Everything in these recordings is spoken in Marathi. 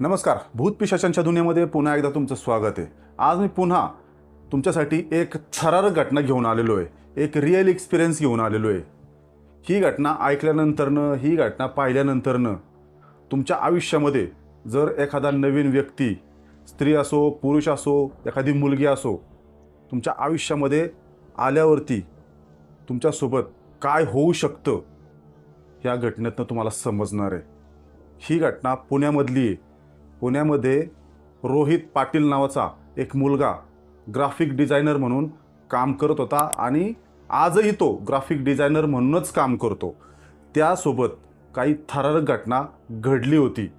नमस्कार. भूत पिशाचांच्या दुनियेमध्ये पुन्हा एकदा तुमचं स्वागत आहे. आज मी पुन्हा तुमच्यासाठी एक थरारक घटना घेऊन आलेलो आहे. एक रिअल एक्सपिरियन्स घेऊन आलेलो आहे. ही घटना ऐकल्यानंतरनं ही घटना पाहिल्यानंतरनं तुमच्या आयुष्यामध्ये जर एखादा नवीन व्यक्ती स्त्री असो पुरुष असो एखादी मुलगी असो तुमच्या आयुष्यामध्ये आल्यावरती तुमच्यासोबत काय होऊ शकतं ह्या घटनेतनं तुम्हाला समजणार आहे. ही घटना पुण्यामधली आहे. पुण्यामध्ये रोहित पाटील नावाचा एक मुलगा ग्राफिक डिझायनर म्हणून काम करत होता आणि आजही तो ग्राफिक डिझायनर म्हणूनच काम करतो. त्यासोबत काही थरारक घटना घडली होती.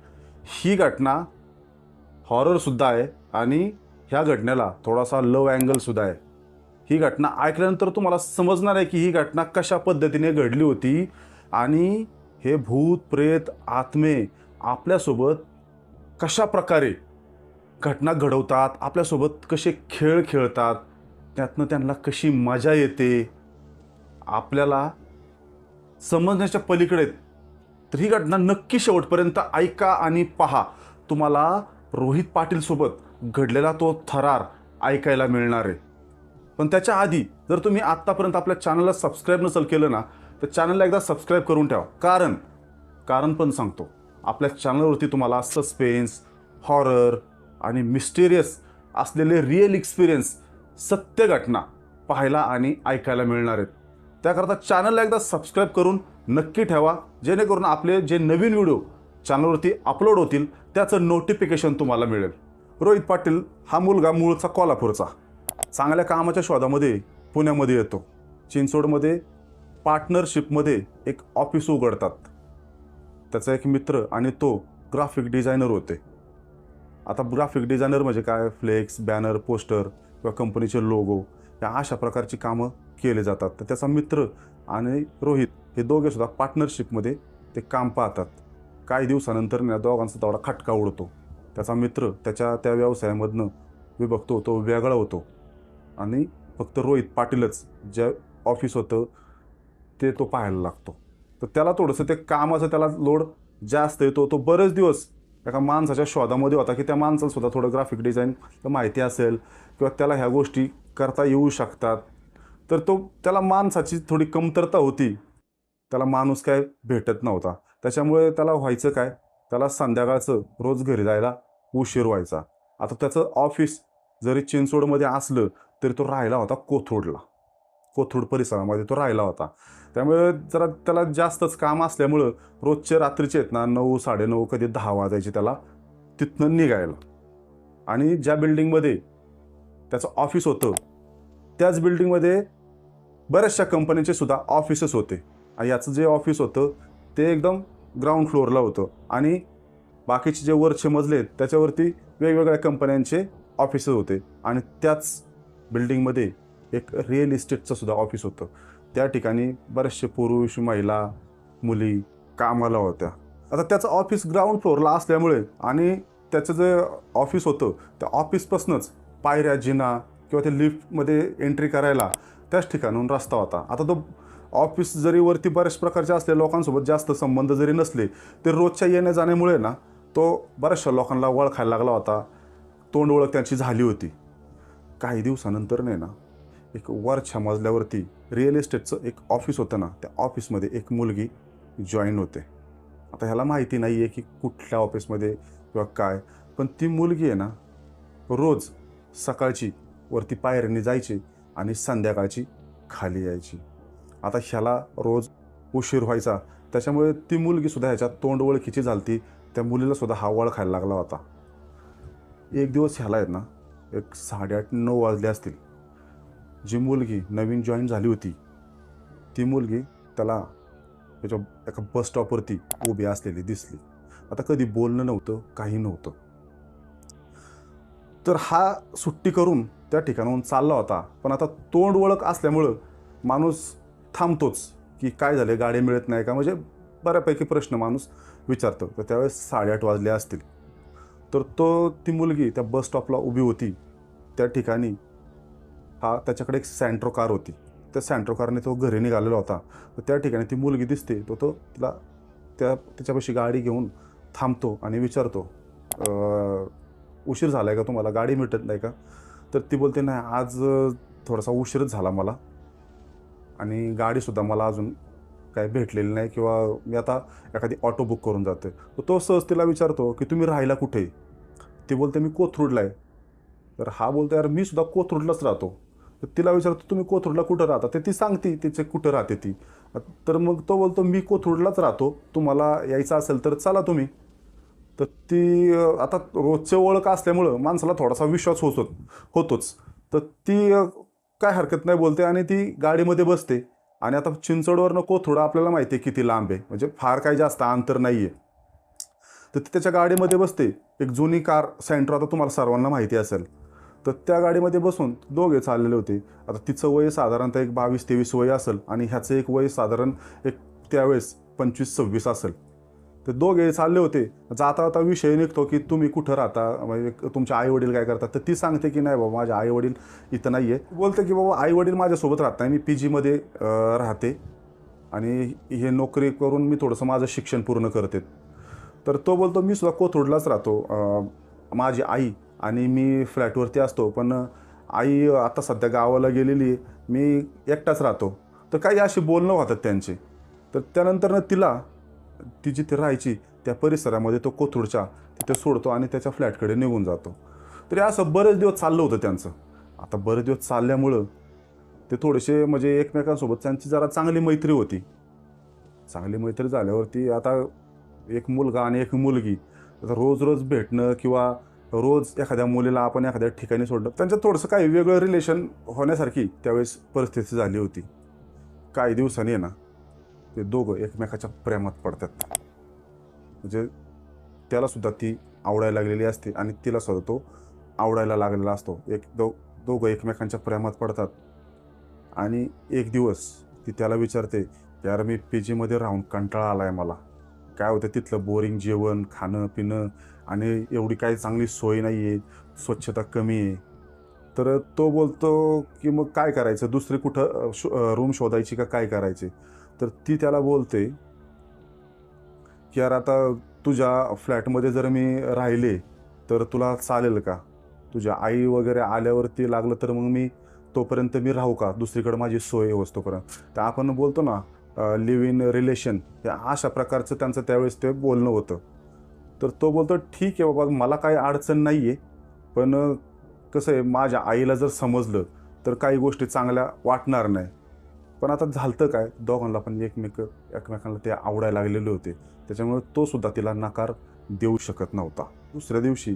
ही घटना हॉररसुद्धा आहे आणि ह्या घटनेला थोडासा लव अँगलसुद्धा आहे. ही घटना ऐकल्यानंतर तुम्हाला समजणार आहे की ही घटना कशा पद्धतीने घडली होती आणि हे भूत प्रेत आत्मे आपल्यासोबत कशा प्रकारे घटना घडवतात आपल्यासोबत कसे खेळ खेळतात त्यातनं त्यांना कशी मजा येते आपल्याला समजण्याच्या पलीकडे तर ही घटना नक्की शेवटपर्यंत ऐका आणि पहा. तुम्हाला रोहित पाटीलसोबत घडलेला तो थरार ऐकायला मिळणार आहे. पण त्याच्या आधी जर तुम्ही आत्तापर्यंत आपल्या चॅनलला सबस्क्राईब नसेल केलं ना तर चॅनलला एकदा सबस्क्राईब करून ठेवा. कारण कारण पण सांगतो. आपल्या चॅनलवरती तुम्हाला सस्पेन्स हॉरर आणि मिस्टेरियस असलेले रिअल एक्सपिरियन्स सत्य घटना पाहायला आणि ऐकायला मिळणार आहेत. त्याकरता चॅनलला एकदा सबस्क्राईब करून नक्की ठेवा जेणेकरून आपले जे नवीन व्हिडिओ चॅनलवरती अपलोड होतील त्याचं नोटिफिकेशन तुम्हाला मिळेल. रोहित पाटील हा मुलगा मूळचा कोल्हापूरचा. चांगल्या कामाच्या शोधामध्ये पुण्यामध्ये येतो. चिंचवडमध्ये पार्टनरशिपमध्ये एक ऑफिस उघडतात. त्याचा एक मित्र आणि तो ग्राफिक डिझायनर होते. आता ग्राफिक डिझायनर म्हणजे काय? फ्लेक्स बॅनर पोस्टर किंवा कंपनीचे लोगो या अशा प्रकारची कामं केले जातात. तर त्याचा मित्र आणि रोहित हे दोघेसुद्धा पार्टनरशिपमध्ये ते काम पाहतात. काही दिवसानंतर या दोघांचा तेवढा खटका उडतो. त्याचा मित्र त्याच्या त्या व्यवसायामधनं विभक्त होतो वेगळा होतो. आणि फक्त रोहित पाटीलच जे ऑफिस होतं ते तो पाहायला लागतो. तर त्याला थोडंसं ते कामाचं त्याला लोड जास्त येतो. तो बरेच दिवस एका माणसाच्या शोधामध्ये होता की त्या माणसाला सुद्धा थोडं ग्राफिक डिझाईन माहिती असेल किंवा त्याला ह्या गोष्टी करता येऊ शकतात. तर तो त्याला माणसाची थोडी कमतरता होती. त्याला माणूस काय भेटत नव्हता. त्याच्यामुळे त्याला व्हायचं काय? त्याला संध्याकाळचं रोज घरी जायला उशीर व्हायचा. आता त्याचं ऑफिस जरी चिंचवडमध्ये असलं तरी तो राहिला होता कोथोडला कोथरूड परिसरामध्ये तो राहिला होता. त्यामुळे जरा त्याला जास्तच काम असल्यामुळं रोजचे रात्रीचे आहेत ना नऊ साडेनऊ कधी दहा वाजायचे त्याला तिथनं निघायला. आणि ज्या बिल्डिंगमध्ये त्याचं ऑफिस होतं त्याच बिल्डिंगमध्ये बऱ्याचशा कंपन्यांचे सुद्धा ऑफिसेस होते. आणि याचं जे ऑफिस होतं ते एकदम ग्राउंड फ्लोअरला होतं. आणि बाकीचे जे वरचे मजले आहेत त्याच्यावरती वेगवेगळ्या कंपन्यांचे ऑफिसेस होते. आणि त्याच बिल्डिंगमध्ये एक रिअल इस्टेटचं सुद्धा ऑफिस होतं. त्या ठिकाणी बरेचसे पुरुष महिला मुली कामाला होत्या. आता त्याचं ऑफिस ग्राउंड फ्लोअरला असल्यामुळे आणि त्याचं जे ऑफिस होतं त्या ऑफिसपासूनच पायऱ्या जिना किंवा ते लिफ्टमध्ये एंट्री करायला त्याच ठिकाणून रस्ता होता. आता तो ऑफिस जरी वरती बऱ्याच प्रकारचे असले लोकांसोबत जास्त संबंध जरी नसले तरी रोजच्या येण्या जाण्यामुळे ना तो बऱ्याचशा लोकांना ओळखायला लागला होता. तोंड ओळख त्यांची झाली होती. काही दिवसानंतर नाही ना एक वरच्या मजल्यावरती रिअल इस्टेटचं एक ऑफिस होतं ना त्या ऑफिसमध्ये एक मुलगी जॉईन होते. आता ह्याला माहिती नाही आहे की कुठल्या ऑफिसमध्ये किंवा काय पण ती मुलगी आहे ना रोज सकाळची वरती पायऱ्यांनी जायची आणि संध्याकाळची खाली यायची. आता ह्याला रोज उशीर व्हायचा त्याच्यामुळे ती मुलगीसुद्धा ह्याच्यात तोंड ओळखीची झालती त्या मुलीलासुद्धा हा वळ खायला लागला होता. एक दिवस ह्याला आहेत ना एक साडेआठ नऊ वाजले असतील. जी मुलगी नवीन जॉईन झाली होती ती मुलगी त्याला त्याच्या एका बस स्टॉपवरती उभी असलेली दिसली. आता कधी बोलणं नव्हतं काही नव्हतं. तर हा सुट्टी करून त्या ठिकाणाहून चालला होता. पण आता तोंड ओळख असल्यामुळं माणूस थांबतोच की काय झाले गाडी मिळत नाही का? म्हणजे बऱ्यापैकी प्रश्न माणूस विचारतो. तर त्यावेळेस साडेआठ वाजले असतील. तर तो ती मुलगी त्या बस स्टॉपला उभी होती. त्या ठिकाणी हा त्याच्याकडे एक सँट्रो कार होती. त्या सँट्रो कारने तो घरी निघालेला होता. तर त्या ठिकाणी ती मुलगी दिसते. तो तो तिला त्या त्याच्यापाशी गाडी घेऊन थांबतो आणि विचारतो उशीर झाला आहे का तुम्हाला? गाडी मिळत नाही का? तर ती बोलते नाही आज थोडासा उशीरच झाला मला आणि गाडीसुद्धा मला अजून काही भेटलेली नाही किंवा मी आता एखादी ऑटो बुक करून जाते तर तो सहज तिला विचारतो की तुम्ही राहायला कुठे? ती बोलते मी कोथरूडला आहे. तर हा बोलतो यार मी सुद्धा कोथरूडलाच राहतो. तर तिला विचारतो तुम्ही कोथरूडला कुठं राहता? तर ती सांगते तिचे कुठं राहते ती? तर मग तो बोलतो मी कोथरूडलाच राहतो. तुम्हाला यायचं असेल तर चला तुम्ही. तर ती आता रोजचे ओळख असल्यामुळं माणसाला थोडासा विश्वास होतो होतोच. तर ती काय हरकत नाही बोलते आणि ती गाडीमध्ये बसते. आणि आता चिंचवडवरनं कोथरूड आपल्याला माहिती आहे किती लांब आहे. म्हणजे फार काही जास्त अंतर नाही आहे. तर ती त्याच्या गाडीमध्ये बसते. एक जुनी कार सेंटर आता तुम्हाला सर्वांना माहिती असेल. तर त्या गाडीमध्ये बसून दोघे चाललेले होते. आता तिचं वय साधारणतः एक बावीस तेवीस वय असेल आणि ह्याचं एक वय साधारण एक त्यावेळेस पंचवीस सव्वीस असेल. ते दोघे चालले होते. जाता आता विषय निघतो की तुम्ही कुठं राहता? म्हणजे तुमचे आई वडील काय करतात? तर ती सांगते की नाही बाबा माझे आई वडील इथं नाही आहे बोलते की बाबा आई वडील माझ्यासोबत राहत नाही. मी पी जीमध्ये राहते आणि हे नोकरी करून मी थोडंसं माझं शिक्षण पूर्ण करते. तर तो बोलतो मी सुद्धा कोथरूडलाच राहतो. माझी आई आणि मी फ्लॅटवरती असतो पण आई आता सध्या गावाला गेलेली मी एकटाच राहतो. तर काही अशी बोलणं होतात त्यांचे. तर त्यानंतर तिला ती जिथे राहायची त्या परिसरामध्ये तो कोथरूडच्या तिथे सोडतो आणि त्याच्या फ्लॅटकडे निघून जातो. तरी असं बरेच दिवस चाललं होतं त्यांचं. आता बरेच दिवस चालल्यामुळं ते थोडेसे म्हणजे एकमेकांसोबत त्यांची जरा चांगली मैत्री होती. चांगली मैत्री झाल्यावरती आता एक मुलगा आणि एक मुलगी. आता रोज रोज भेटणं किंवा रोज एखाद्या मुलीला आपण एखाद्या ठिकाणी सोडलं त्यांचं थोडंसं काही वेगळं रिलेशन होण्यासारखी त्यावेळेस परिस्थिती झाली होती. काही दिवसांनी ना ते दोघं एकमेकाच्या प्रेमात पडतात. म्हणजे त्यालासुद्धा ती आवडायला लागलेली असते आणि तिलासुद्धा तो आवडायला लागलेला असतो. एक दो दोघं एकमेकांच्या प्रेमात पडतात. आणि एक दिवस ती त्याला विचारते यार मी पी जीमध्ये राहून कंटाळा आला आहे मला. काय होतं तिथलं बोरिंग जेवण खाणं पिणं आणि एवढी काही चांगली सोय नाही आहे स्वच्छता कमी आहे. तर तो बोलतो की मग काय करायचं? दुसरी कुठं रूम शोधायची का काय करायची? तर ती त्याला बोलते की यार आता तुझ्या फ्लॅटमध्ये जर मी राहिले तर तुला चालेल का? तुझ्या आई वगैरे आल्यावरती लागलं तर मग मी तोपर्यंत मी राहू का? दुसरीकडे माझी सोय होतोपर्यंत तर आपण बोलतो ना लिव्ह इन रिलेशन अशा प्रकारचं त्यांचं त्यावेळेस ते बोलणं होतं. तर तो बोलतो ठीक आहे बाबा मला काही अडचण नाही आहे पण कसं आहे माझ्या आईला जर समजलं तर काही गोष्टी चांगल्या वाटणार नाही. पण आता झालं काय दोघांना पण एकमेक एकमेकांना ते आवडायला लागलेले होते. त्याच्यामुळे तो सुद्धा तिला नकार देऊ शकत नव्हता. दुसऱ्या दिवशी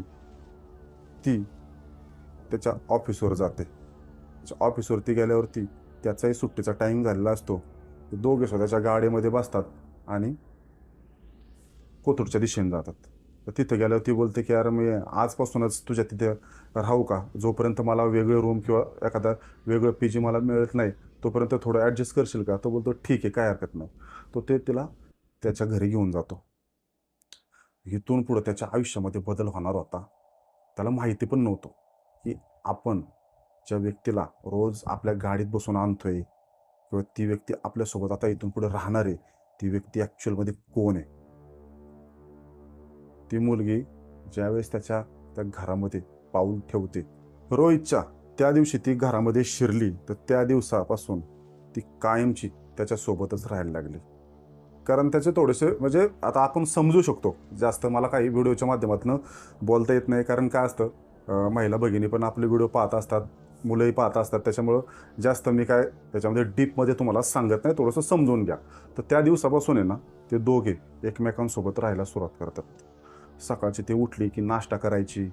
ती त्याच्या ऑफिसवर जाते. त्याच्या ऑफिसवरती गेल्यावरती त्याचाही सुट्टीचा टाईम झालेला असतो. दोघे स्वतःच्या गाडीमध्ये बसतात आणि कोथरूडच्या दिशेने जातात. तर तिथं गेल्यावर ती बोलते की यार मी आजपासूनच तुझ्या तिथे राहू का? जोपर्यंत मला वेगळे रूम किंवा एखादा वेगळं पी जी मला मिळत नाही तोपर्यंत थोडं ॲडजस्ट करशील का? तो बोलतो ठीक आहे काय हरकत नाही. तो ते तिला त्याच्या घरी घेऊन जातो. इथून पुढं त्याच्या आयुष्यामध्ये बदल होणार होता. त्याला माहिती पण नव्हतं की आपण ज्या व्यक्तीला रोज आपल्या गाडीत बसून आणतोय किंवा ती व्यक्ती आपल्यासोबत आता इथून पुढे राहणार आहे ती व्यक्ती ॲक्च्युअलमध्ये कोण आहे? ती मुलगी ज्यावेळेस त्याच्या त्या घरामध्ये पाऊल ठेवते रोहितच्या त्या दिवशी ती घरामध्ये शिरली तर त्या दिवसापासून ती कायमची त्याच्यासोबतच राहायला लागली. कारण त्याचे थोडेसे म्हणजे आता आपण समजू शकतो जास्त मला काही व्हिडिओच्या माध्यमातून बोलता येत नाही. कारण काय असतं महिला भगिनी पण आपले व्हिडिओ पाहत असतात मुलंही पाहत असतात. त्याच्यामुळं जास्त मी काय त्याच्यामध्ये डीपमध्ये तुम्हाला सांगत नाही थोडंसं समजून घ्या. तर त्या दिवसापासून आहे ना ते दोघे एकमेकांसोबत राहायला सुरुवात करतात. सकाळची ते उठली की नाश्ता करायची.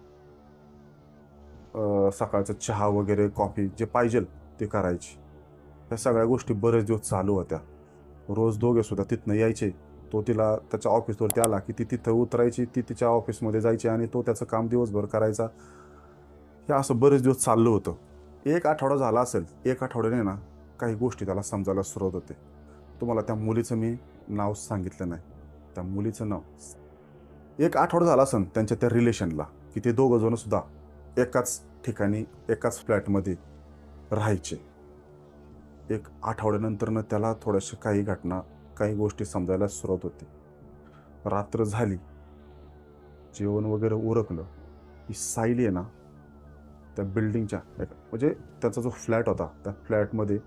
सकाळचा सकाळचं चहा वगैरे कॉफी जे पाहिजे ते करायची. ह्या सगळ्या गोष्टी बरेच दिवस चालू होत्या. रोज दोघे सुद्धा तिथनं यायचे. तो तिला त्याच्या ऑफिसवरती आला की ती तिथं उतरायची ती तिच्या ऑफिसमध्ये जायची आणि तो त्याचं काम दिवसभर करायचा. हे असं बरेच दिवस चाललं होतं. एक आठवडा झाला असेल एक आठवड्याने ना काही गोष्टी त्याला समजायला सुरुवात होते. तुम्हाला त्या मुलीचं मी नाव सांगितलं नाही. त्या मुलीचं नाव एक आठवडा झाला असन त्यांच्या त्या रिलेशनला की ते दोघं जण सुद्धा एकाच ठिकाणी एकाच फ्लॅटमध्ये राहायचे. एक आठवड्यानंतरनं त्याला थोड्याशा काही घटना काही गोष्टी समजायला सुरुवात होती. रात्र झाली. जेवण वगैरे उरकलं. की सायली आहे ना त्या बिल्डिंगच्या म्हणजे त्याचा जो फ्लॅट होता त्या फ्लॅटमध्ये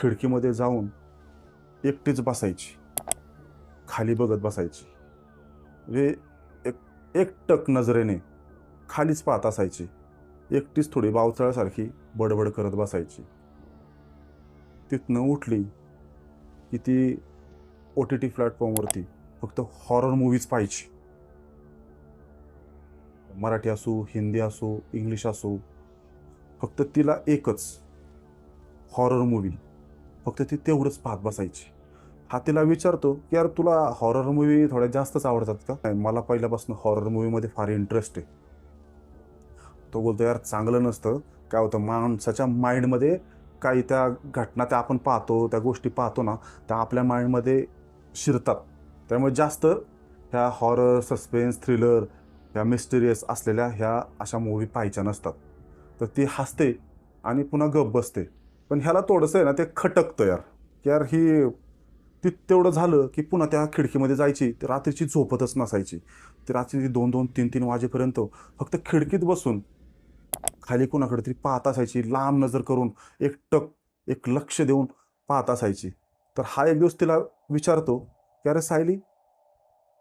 खिडकीमध्ये जाऊन एकटीच बसायची. खाली बघत बसायची. म्हणजे एक एकटक नजरेने खालीच पाहत असायची. एकटीच थोडी बावचळासारखी बडबड करत बसायची. तिथनं उठली की ती ओ टी टी प्लॅटफॉर्मवरती फक्त हॉरर मूवीज पाहायची. मराठी असो हिंदी असो इंग्लिश असो फक्त तिला एकच हॉरर मूवी फक्त ती तेवढंच पाहत बसायची. हा तिला विचारतो की यार तुला हॉरर मूवी थोड्या जास्तच आवडतात का? नाही मला पहिल्यापासून हॉरर मूवीमध्ये फार इंटरेस्ट आहे. तो बोलतो यार चांगलं नसतं. काय होतं माणसाच्या माइंडमध्ये काही त्या घटना त्या आपण पाहतो त्या गोष्टी पाहतो ना त्या आपल्या माइंडमध्ये शिरतात. त्यामुळे जास्त ह्या हॉरर सस्पेन्स थ्रिलर ह्या मिस्टिरियस असलेल्या ह्या अशा मूवी पाहायच्या नसतात. तर ती हसते आणि पुन्हा गप बसते. पण ह्याला थोडंसं आहे ना ते खटकतं यार. की यार ही ती तेवढं झालं की पुन्हा त्या खिडकीमध्ये जायची. ती रात्रीची झोपतच नसायची. ती रात्री दोन दोन तीन तीन वाजेपर्यंत फक्त खिडकीत बसून खाली कुणाकडे तरी पाहत असायची. लांब नजर करून एक टक एक लक्ष देऊन पाहत असायची. तर हा एक दिवस तिला विचारतो की अरे सायली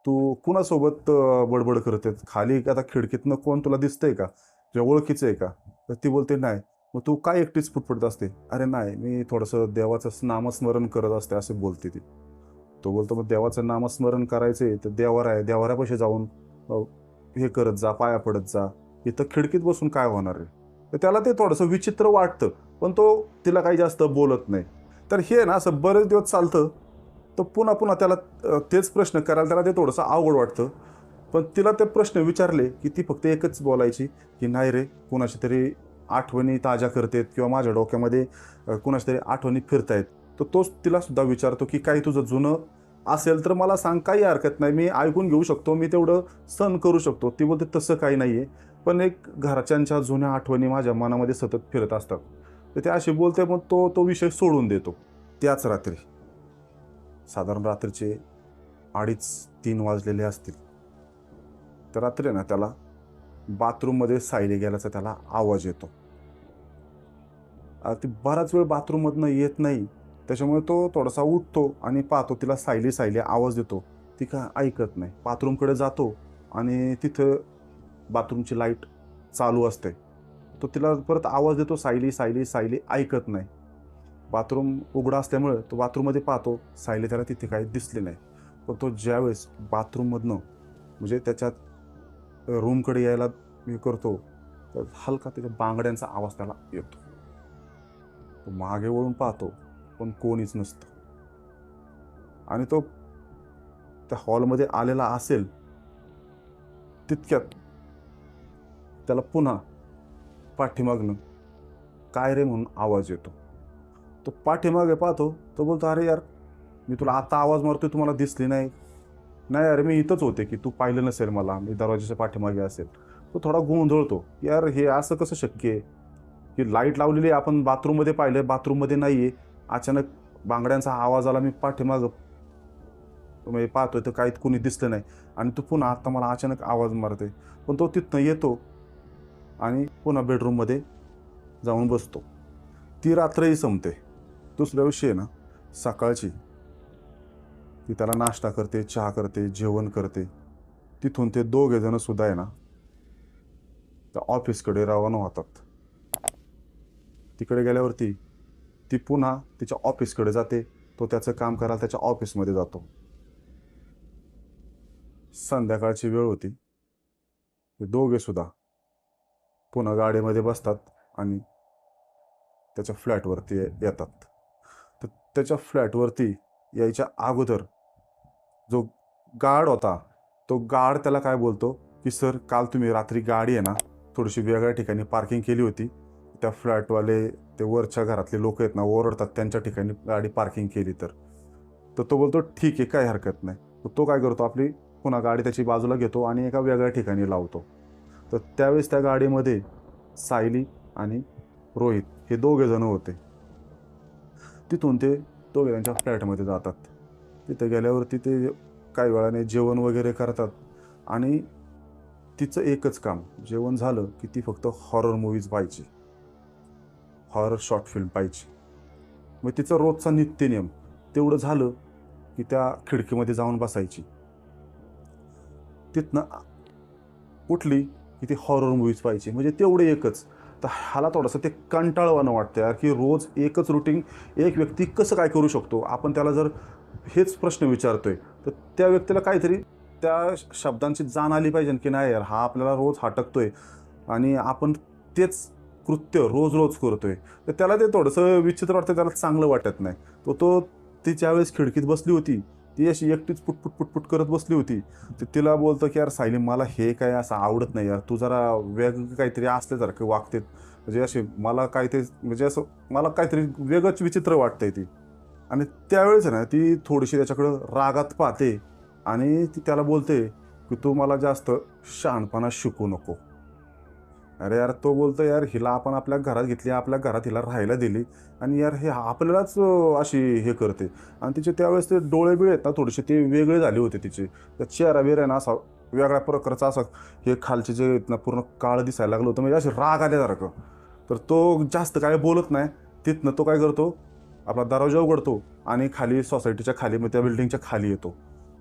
तू कुणासोबत बडबड बडबड करते खाली आता खिडकीतनं कोण तुला दिसतंय का? तुझ्या ओळखीचं आहे का? तर ती बोलते नाही. मग तू काय एकटीच फुटफुटत असते? अरे नाही मी थोडंसं देवाचं नामस्मरण करत असते असे बोलते ती. तो बोलतो मग देवाचं नामस्मरण करायचंय तर देवार आहे देवाऱ्यापाशी जाऊन हे करत जा पाया पडत जा. इथं खिडकीत बसून काय होणार आहे? तर त्याला ते थोडंसं विचित्र वाटतं पण तो तिला काही जास्त बोलत नाही. तर हे ना असं बरेच दिवस चालतं तर पुन्हा पुन्हा त्याला तेच प्रश्न करायला त्याला ते थोडंसं अवघड वाटतं. पण तिला ते प्रश्न विचारले की ती फक्त एकच बोलायची की नाही रे कुणाशी तरी आठवणी ताज्या करतेत किंवा माझ्या डोक्यामध्ये कुणाच्या तरी आठवणी फिरतायत. तर तोच तिला सुद्धा विचारतो की काही तुझं जुनं असेल तर मला सांग काही हरकत नाही. मी ऐकून घेऊ शकतो मी तेवढं सण करू शकतो. ती बोलते तसं काही नाही आहे पण एक घरच्यांच्या जुन्या आठवणी माझ्या मनामध्ये सतत फिरत असतात. तर ते अशी बोलते मग तो तो विषय सोडून देतो. त्याच रात्री साधारण रात्रीचे अडीच तीन वाजलेले असतील. तर रात्री ना त्याला बाथरूममध्ये सायली गेल्याचा त्याला आवाज येतो. ती बराच वेळ बाथरूममधनं येत नाही. त्याच्यामुळे तो थोडासा उठतो आणि पाहतो तिला सायली सायली आवाज देतो. ती का ऐकत नाही. बाथरूमकडे जातो आणि तिथं बाथरूमची लाइट चालू असते. तो तिला परत आवाज देतो सायली सायली सायली ऐकत नाही. बाथरूम उघडा असल्यामुळे तो बाथरूममध्ये पाहतो सायली त्याला तिथे काही दिसले नाही. पण तो ज्यावेळेस बाथरूममधनं म्हणजे त्याच्यात रूमकडे यायला मी करतो तर हलका त्याच्या बांगड्यांचा आवाज त्याला येतो. तो मागे वळून पाहतो पण कोणीच नसतं. आणि तो त्या हॉलमध्ये आलेला असेल तितक्यात त्याला पुन्हा पाठीमागनं काय रे म्हणून आवाज येतो. तो पाठीमागे पाहतो तो बोलतो अरे यार मी तुला आता आवाज मारतोय तुम्हाला दिसली नाही. नाही अरे मी इथंच होते की तू पाहिलं नसेल मला मी दरवाजाच्या पाठीमागे असेल. तो थोडा गोंधळतो यार हे असं कसं शक्य आहे? की लाइट लावलेली आहे आपण बाथरूममध्ये पाहिलं बाथरूममध्ये नाही आहे अचानक बांगड्यांचा आवाज आला मी पाठीमागं म्हणजे पाहतोय तर काही कोणी दिसलं नाही. आणि तो पुन्हा आत्ता मला अचानक आवाज मारते पण तो तिथनं येतो आणि पुन्हा बेडरूममध्ये जाऊन बसतो. ती रात्रही संपते. दुसऱ्या दिवशी आहे ना सकाळची. ती त्याला नाश्ता करते चहा करते जेवण करते. तिथून ते दोघे जण सुद्धा आहे ना त्या ऑफिसकडे रवाना होतात. तिकडे गेल्यावरती ती पुन्हा तिच्या ऑफिसकडे जाते तो त्याचं काम करायला त्याच्या ऑफिसमध्ये जातो. संध्याकाळची वेळ होती. ते दोघे सुद्धा पुन्हा गाडीमध्ये बसतात आणि त्याच्या फ्लॅटवरती येतात. तर त्याच्या फ्लॅटवरती यायच्या अगोदर जो गार्ड होता तो गार्ड त्याला काय बोलतो की सर काल तुम्ही रात्री गाडी आहे ना थोडीशी वेगळ्या ठिकाणी पार्किंग केली होती. त्या फ्लॅटवाले ते वरच्या घरातले लोक आहेत ना ओरडतात त्यांच्या ठिकाणी गाडी पार्किंग केली तर. तर तो बोलतो ठीक आहे काय हरकत नाही. तर तो काय करतो आपली पुन्हा गाडी त्याची बाजूला घेतो आणि एका वेगळ्या ठिकाणी लावतो. तर त्यावेळेस त्या गाडीमध्ये सायली आणि रोहित हे दोघेजणं होते. तिथून ते दोघे त्यांच्या फ्लॅटमध्ये जातात. तिथं गेल्यावरती ते काही वेळाने जेवण वगैरे करतात. आणि तिचं एकच काम जेवण झालं की ती फक्त हॉरर मूवीज पाहिजे हॉरर शॉर्ट फिल्म पाहिजे मग तिचं रोजचा नित्यनियम तेवढं झालं की त्या खिडकीमध्ये जाऊन बसायची. तिथनं उठली की ती हॉरर मूवीज पाहिजे म्हणजे तेवढं एकच. तर ह्याला थोडंसं ते कंटाळवानं वाटतं यार की रोज एकच रुटीन एक व्यक्ती कसं काय करू शकतो? आपण त्याला जर हेच प्रश्न विचारतोय. तर त्या व्यक्तीला काहीतरी त्या शब्दांची जाण आली पाहिजे की नाही यार हा आपल्याला रोज हटकतोय आणि आपण तेच कृत्य रोज रोज करतोय. तर त्याला ते थोडंसं विचित्र वाटतं त्याला चांगलं वाटत नाही. तो तो ती ज्यावेळेस खिडकीत बसली होती ती अशी एकटीच पुटपुट पुटपुट करत बसली होती. तर तिला बोलतं की यार सायली मला हे काय असं आवडत नाही यार. तू जरा वेगळं काहीतरी असल्यासारखं वागते म्हणजे असे मला काहीतरी म्हणजे असं मला काहीतरी वेगळंच विचित्र वाटतंय ती. आणि त्यावेळेस आहे ना ती थोडीशी त्याच्याकडं रागात पाहते आणि ती त्याला बोलते की तू मला जास्त शहाणपणा शिकू नको. अरे यार तो बोलतो यार हिला आपण आपल्या घरात घेतली आपल्या घरात हिला राहायला दिली आणि यार हे आपल्यालाच अशी हे करते. आणि तिचे त्यावेळेस ते डोळे बिळे आहेत ना थोडेसे ते वेगळे झाले होते तिचे. त्या चेहरा बिरा ना असा वेगळ्या प्रकारचा असा हे खालचे जे ना पूर्ण काळ दिसायला लागलं होतं म्हणजे असे राग आल्यासारखं. तर तो जास्त काय बोलत नाही तिथनं तो काय करतो आपला दरवाजा उघडतो आणि खाली सोसायटीच्या खाली मग त्या बिल्डिंगच्या खाली येतो.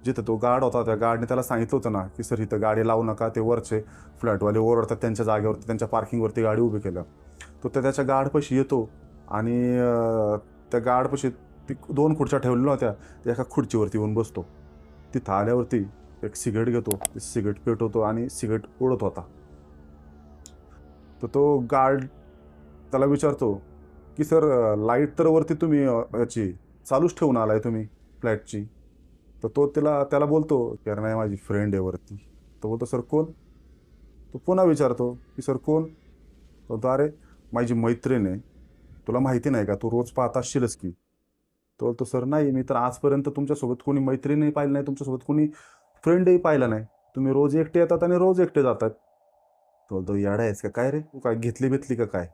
जिथं तो गार्ड होता त्या गार्डने त्याला सांगितलं होतं ना की सर इथं गाडी लावू नका ते वरचे फ्लॅटवाले ओरडतात त्यांच्या जागेवरती त्यांच्या पार्किंगवरती गाडी उभी केलं तो त्या त्याच्या गार्डपाशी येतो आणि त्या गार्डपाशी ती दोन खुर्च्या ठेवलेल्या होत्या त्या एका खुर्चीवरती येऊन बसतो. तिथं आल्यावरती एक सिगरेट घेतो ते सिगरेट पेटवतो आणि सिगरेट ओढत होता. तर तो गार्ड त्याला विचारतो की सर लाइट तर वरती तुम्ही याची चालूच ठेवून आलाय तुम्ही फ्लॅटची. तर तो त्याला त्याला बोलतो की अरे नाही माझी फ्रेंड आहे वरती. तो बोलतो सर कोण? तो पुन्हा विचारतो की सर कोण? बोलतो अरे माझी मैत्रीण आहे. तुला माहिती नाही का तू रोज पाहत असशीलच की. तो बोलतो सर नाही मी तर आजपर्यंत तुमच्यासोबत कोणी मैत्रीणही पाहिलं नाही तुमच्यासोबत कोणी फ्रेंडही पाहिला नाही. तुम्ही रोज एकटे येतात आणि रोज एकटे जातात. तो बोलतो येडा आहेस का? काय रे? तू काय घेतली बितली का काय?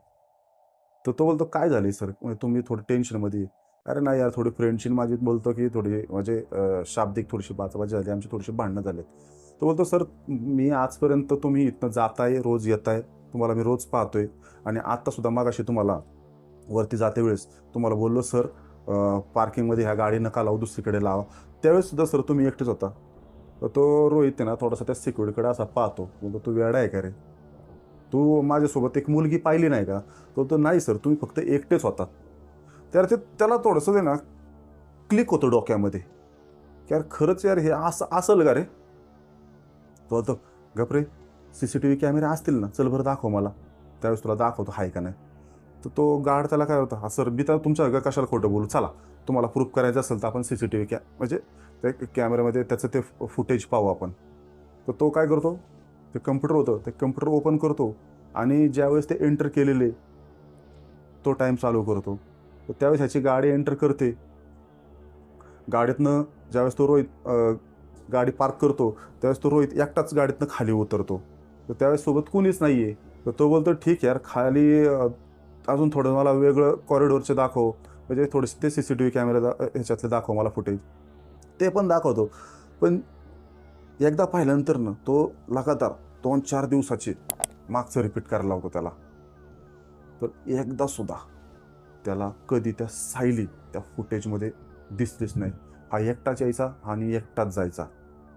तर तो बोलतो काय झाले सर? म्हणजे तुम्ही थोडं टेन्शनमध्ये अरे नाही यार थोडी फ्रेंडशी माझी बोलतो की थोडी म्हणजे शाब्दिक थोडीशी बाचाबाची झाली आमची थोडीशी भांडणं झालेत. तो बोलतो सर मी आजपर्यंत तुम्ही इथनं जाताय रोज येताय तुम्हाला मी रोज पाहतोय आणि आत्तासुद्धा मागाशी तुम्हाला वरती जाते वेळेस तुम्हाला बोललो सर पार्किंगमध्ये ह्या गाडी नका लावू दुसरीकडे लावा. त्यावेळेस सुद्धा सर तुम्ही एकटेच होता. तर तो रोहित आहे ना थोडासा त्या सिक्युरिटीकडे असा पाहतो. बोलतो तू वेडा आहे का रे? तू माझ्यासोबत एक मुलगी पाहिली नाही का? तो तो नाही सर तुम्ही फक्त एकटेच होता. तर ते त्याला थोडंसं ते ना क्लिक होतं डोक्यामध्ये. की यार खरंच यार हे असं असेल का रे. तो तो गपरे सी सी टी व्ही कॅमेरे असतील ना चल बरं दाखव मला. त्यावेळेस तुला दाखवतो हाय का नाही. तर तो गार्ड त्याला काय होतं हा सर मी तर तुमच्या का कशाला खोटं बोलू? चला तुम्हाला प्रूफ करायचं असेल तर आपण सी सी टी व्ही कॅ म्हणजे त्या कॅमेऱ्यामध्ये त्याचं ते फुटेज पाहू आपण. तर तो काय करतो ते कम्प्युटर होतं ते कम्प्युटर ओपन करतो आणि ज्यावेळेस ते एंटर केलेले तो टाईम चालू करतो. तर त्यावेळेस ह्याची गाडी एंटर करते. गाडीतनं ज्यावेळेस तो रोहित गाडी पार्क करतो त्यावेळेस तो रोहित एकटाच गाडीतनं खाली उतरतो. तर त्यावेळेस सोबत कुणीच नाही आहे तर तो बोलतो ठीक आहे यार खाली अजून थोडं मला वेगळं कॉरिडोरचे दाखव. म्हणजे थोडेसे ते C C T V camera दा ह्याच्यातले दाखव मला फुटेज ते पण दाखवतो. पण एकदा पाहिल्यानंतर ना तो लगातार दोन चार दिवसाचे मागचं रिपीट करायला होतं त्याला. तर एकदा सुद्धा त्याला कधी त्या सायली त्या फुटेजमध्ये दिसलीच नाही. हा एकटाच यायचा आणि एकटाच जायचा.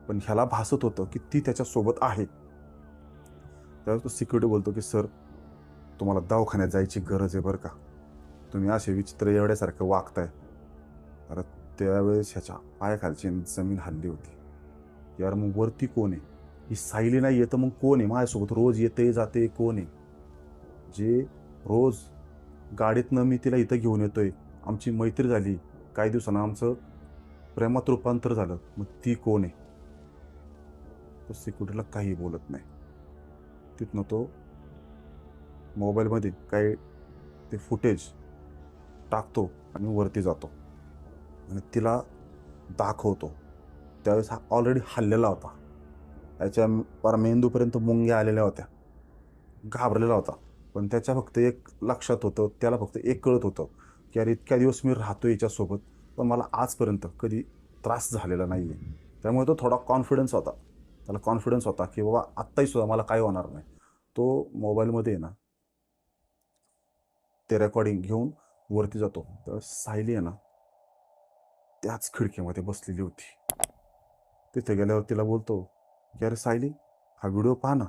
पण ह्याला भासत होतं की ती त्याच्यासोबत आहे. त्यावेळेस तो सिक्युरिटी बोलतो की सर तुम्हाला दवाखान्यात जायची गरज आहे बरं का. तुम्ही असे विचित्र एवढ्यासारखं वागताय. अरे त्यावेळेस ह्याच्या पायाखालची जमीन हल्ली होती. यार मग वरती कोण आहे? ही सायली नाही येतं मग कोण आहे? माझ्यासोबत रोज येते जाते कोण आहे? जे रोज गाडीतनं मी तिला इथं घेऊन येतो आहे आमची मैत्री झाली काही दिवसानं आमचं प्रेमात रूपांतर झालं मग ती कोण आहे? तो सिक्युरिटीला काही बोलत नाही. तिथनं तो मोबाईलमध्ये काही ते फुटेज टाकतो आणि वरती जातो. आणि तिला दाखवतो. त्यावेळेस हा ऑलरेडी हल्लेला होता. त्याच्या पर मेंदूपर्यंत मुंग्या आलेल्या होत्या. घाबरलेला होता. पण त्याच्या फक्त एक लक्षात होतं त्याला फक्त एक कळत होतं की अरे इतक्या दिवस मी राहतो याच्यासोबत पण मला आजपर्यंत कधी त्रास झालेला नाही आहे त्यामुळे तो थोडा कॉन्फिडन्स होता. त्याला कॉन्फिडन्स होता की बाबा आत्ताही सुद्धा मला काय होणार नाही. तो मोबाईलमध्ये आहे ना ते रेकॉर्डिंग घेऊन वरती जातो. तर सायली आहे ना त्याच खिडकीमध्ये बसलेली होती. तिथे गेल्यावर तिला बोलतो की अरे सायली हा व्हिडिओ पहा ना.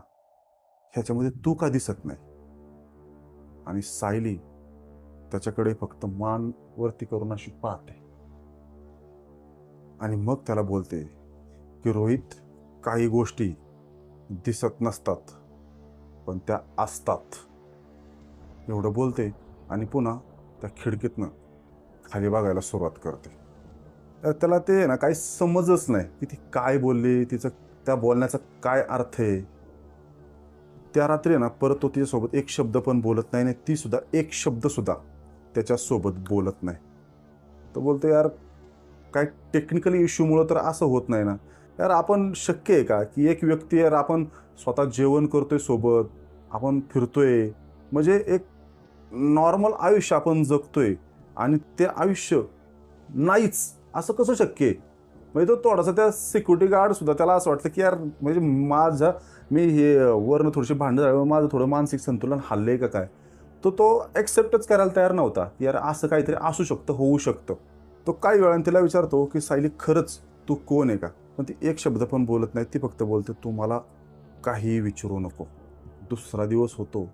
ह्याच्यामध्ये तू का दिसत नाही? आणि सायली त्याच्याकडे फक्त मान वरती करून अशी पाहते. आणि मग त्याला बोलते की रोहित काही गोष्टी दिसत नसतात पण त्या असतात. एवढं बोलते आणि पुन्हा त्या खिडकीतनं खाली बघायला सुरुवात करते. तर त्याला ते ना काही समजच नाही की ती काय बोलली तिचं त्या बोलण्याचा काय अर्थ आहे. त्या रात्री आहे ना परत तो तिच्यासोबत एक शब्द पण बोलत नाही आणि तीसुद्धा एक शब्दसुद्धा त्याच्यासोबत बोलत नाही. तर बोलतो यार काय टेक्निकली इश्यूमुळं तर असं होत नाही ना. यार आपण शक्य आहे का की एक व्यक्ती यार आपण स्वतः जेवण करतोय सोबत आपण फिरतोय. म्हणजे एक नॉर्मल आयुष्य आपण जगतोय आणि ते आयुष्य नाहीच असं कसं शक्य आहे? म्हणजे तो थोडासा त्या सिक्युरिटी गार्डसुद्धा त्याला असं वाटतं की यार म्हणजे माझं मी हे वरनं थोडीशी भांडं झाल्यामुळे माझं थोडं मानसिक संतुलन हल्लंय का काय? तर तो ॲक्सेप्टच करायला तयार नव्हता. की यार असं काहीतरी असू शकतं होऊ शकतं. तो काही वेळाने तिला विचारतो की सायली खरंच तू कोण आहे का? पण ती एक शब्द पण बोलत नाही. ती फक्त बोलते तू मला काहीही विचारू नको. दुसरा दिवस होतो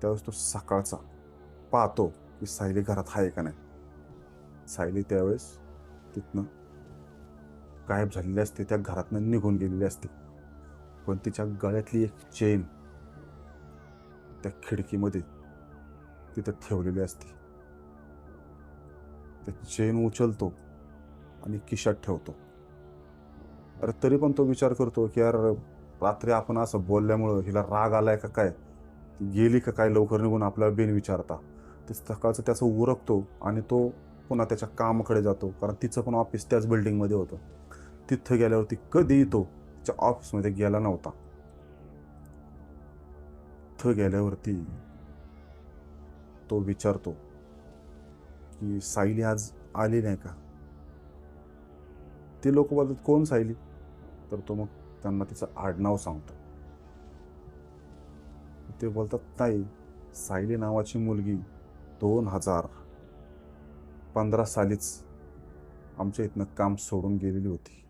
त्यावेळेस तो सकाळचा पाहतो की सायली घरात आहे का नाही. सायली त्यावेळेस तिथनं गायब झालेली असते त्या घरातनं निघून गेलेली असते. पण तिच्या गळ्यातली एक चेन त्या खिडकीमध्ये तिथं ठेवलेली असते. त्या चेन उचलतो आणि किशात ठेवतो. अरे तरी पण तो विचार करतो की यार रात्री आपण असं बोलल्यामुळं हिला राग आलाय का काय? गेली का काय? लवकर निघून आपल्याला बिन विचारता. ते सकाळचं त्याचं उरकतो आणि तो पुन्हा त्याच्या कामाकडे जातो. कारण तिचं पण ऑफिस त्याच बिल्डिंगमध्ये होतं. तिथं गेल्यावरती कधी तो तिच्या ऑफिसमध्ये गेला नव्हता. तिथं गेल्यावरती तो विचारतो की सायली आज आली नाही का? ते लोक बोलतात कोण सायली? तर तो मग त्यांना तिचं आडनाव सांगतो. ते बोलतात नाही सायली नावाची मुलगी दोन हजार पंधरा सालीच आमच्या इथनं काम सोडून गेलेली होती.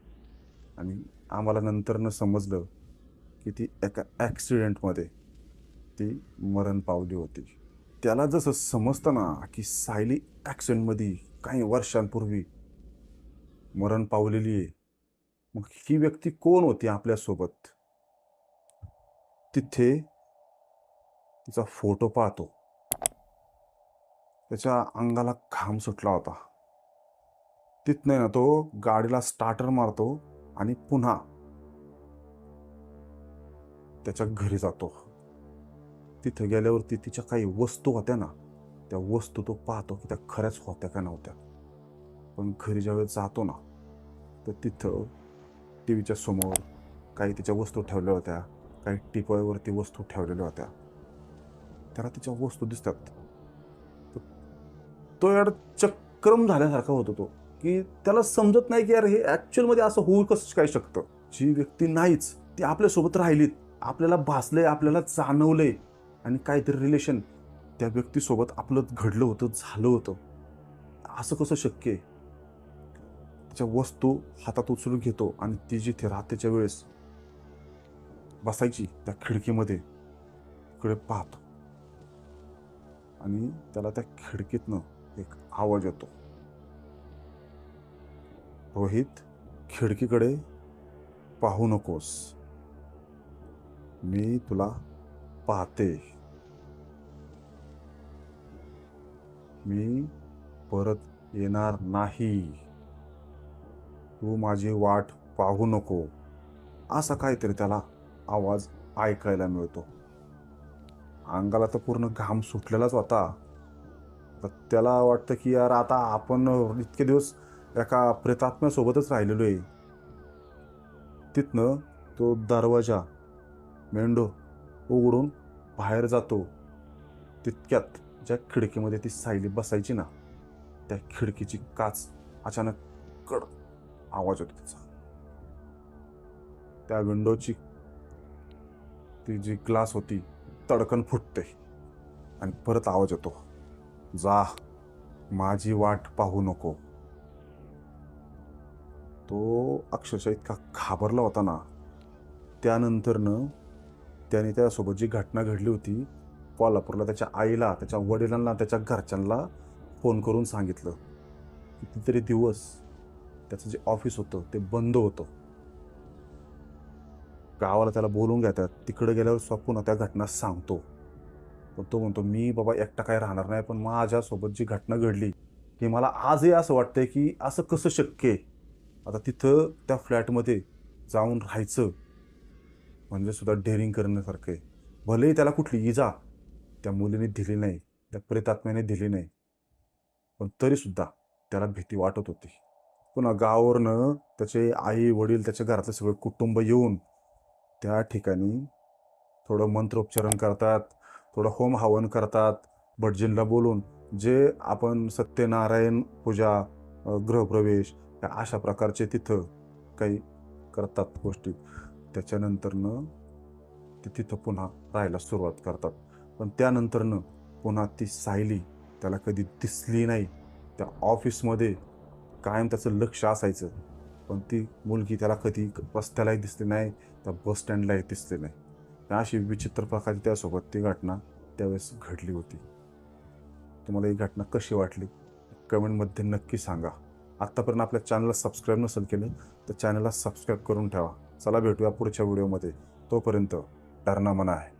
आणि आम्हाला नंतरनं समजलं की ती एका ॲक्सिडेंटमध्ये ती मरण पावली होती. त्याला जसं समजतं ना की सायली ॲक्सिडेंटमध्ये काही वर्षांपूर्वी मरण पावलेली आहे मग ही व्यक्ती कोण होती आपल्यासोबत? तिथे तिचा फोटो पाहतो. त्याच्या अंगाला घाम सुटला होता. तिथनं ना तो गाडीला स्टार्टर मारतो आणि पुन्हा त्याच्या घरी जातो. तिथे गेल्यावरती तिच्या काही वस्तू होत्या ना त्या वस्तू तो पाहतो की त्या खऱ्याच होत्या का नव्हत्या. पण घरी ज्यावेळेस जातो ना तर तिथं टी व्हीच्या समोर काही तिच्या वस्तू ठेवल्या होत्या काही टिपॉयवरती वस्तू ठेवलेल्या होत्या. त्याला तिच्या वस्तू दिसतात. तो यार चक्रम झाल्यासारखा होतो तो की त्याला समजत नाही की यार हे ॲक्च्युअलमध्ये असं होऊ कसं काय शकतं? जी व्यक्ती नाहीच ती आपल्यासोबत राहिलीत आपल्याला भासलंय आपल्याला जाणवलंय आणि काहीतरी रिलेशन त्या व्यक्तीसोबत आपलं घडलं होतं झालं होतं. असं कसं शक्य आहे? त्याच्या वस्तू हातात उचलून घेतो आणि ती जिथे रात्रीच्या वेळेस बसायची त्या खिडकीमध्ये इकडे पाहतो. आणि त्याला त्या खिडकीतनं एक आवाज येतो रोहित खिडकीकडे पाहू नकोस. मी तुला पाहते. मी परत येणार नाही. तू माझी वाट पाहू नको. असा काहीतरी त्याला आवाज ऐकायला मिळतो. अंगाला तर पूर्ण घाम सुटलेलाच होता. तर त्याला वाटतं की यार आता आपण इतके दिवस एका प्रेतात्म्यासोबतच राहिलेलो आहे. तिथनं तो दरवाजा मेंढो उघडून बाहेर जातो. तितक्यात ज्या खिडकीमध्ये ती सायली बसायची ना त्या खिडकीची काच अचानक कड आवाज होतो तिचा. त्या विंडोची ती जी ग्लास होती तडकन फुटते आणि परत आवाज येतो. जा माझी वाट पाहू नको. तो अक्षरशः इतका घाबरला होता ना. त्यानंतरनं त्याने त्यासोबत जी घटना घडली होती कोल्हापूरला त्याच्या आईला त्याच्या वडिलांना त्याच्या घरच्यांना फोन करून सांगितलं. कितीतरी दिवस त्याचं जे ऑफिस होतं ते बंद होतं. गावाला त्याला बोलून घेतात तिकडे गेल्यावर स्वप्न त्या घटना सांगतो. पण तो म्हणतो मी बाबा एकटा काय राहणार नाही पण माझ्यासोबत जी घटना घडली की मला आजही असं वाटतंय की असं कसं शक्य आहे? आता तिथं त्या फ्लॅटमध्ये जाऊन राहायचं म्हणजे सुद्धा डेअरिंग करण्यासारखं आहे. भलेही त्याला कुठली इजा त्या मुलीने दिली नाही त्या प्रेतात्म्याने दिली नाही पण तरीसुद्धा त्याला भीती वाटत होती. पुन्हा गावावरनं त्याचे आई वडील त्याच्या घरातलं सगळं कुटुंब येऊन त्या ठिकाणी थोडं मंत्रोच्चारण करतात. थोडं होम हवन करतात भटजींना बोलून जे आपण सत्यनारायण पूजा गृहप्रवेश या अशा प्रकारचे तिथं काही करतात गोष्टी. त्याच्यानंतरनं ते तिथं पुन्हा राहायला सुरुवात करतात. पण त्यानंतरनं पुन्हा ती सायली त्याला कधी दिसली नाही. त्या ऑफिसमध्ये कायम त्याचं लक्ष असायचं. पण ती मुलगी त्याला कधी रस्त्यालाही दिसली नाही त्या बस स्टँडलाही दिसली नाही. अशी विचित्र प्रकारची त्यासोबत ती घटना त्यावेळेस घडली होती. तुम्हाला ही घटना कशी वाटली? कमेंटमध्ये नक्की सांगा. आत्तापर्यंत आपल्या चॅनलला सबस्क्राईब नसेल केलं तर चॅनलला सबस्क्राईब करून ठेवा. चला भेटूया पुढच्या व्हिडिओमध्ये. तोपर्यंत डरणा मना आहे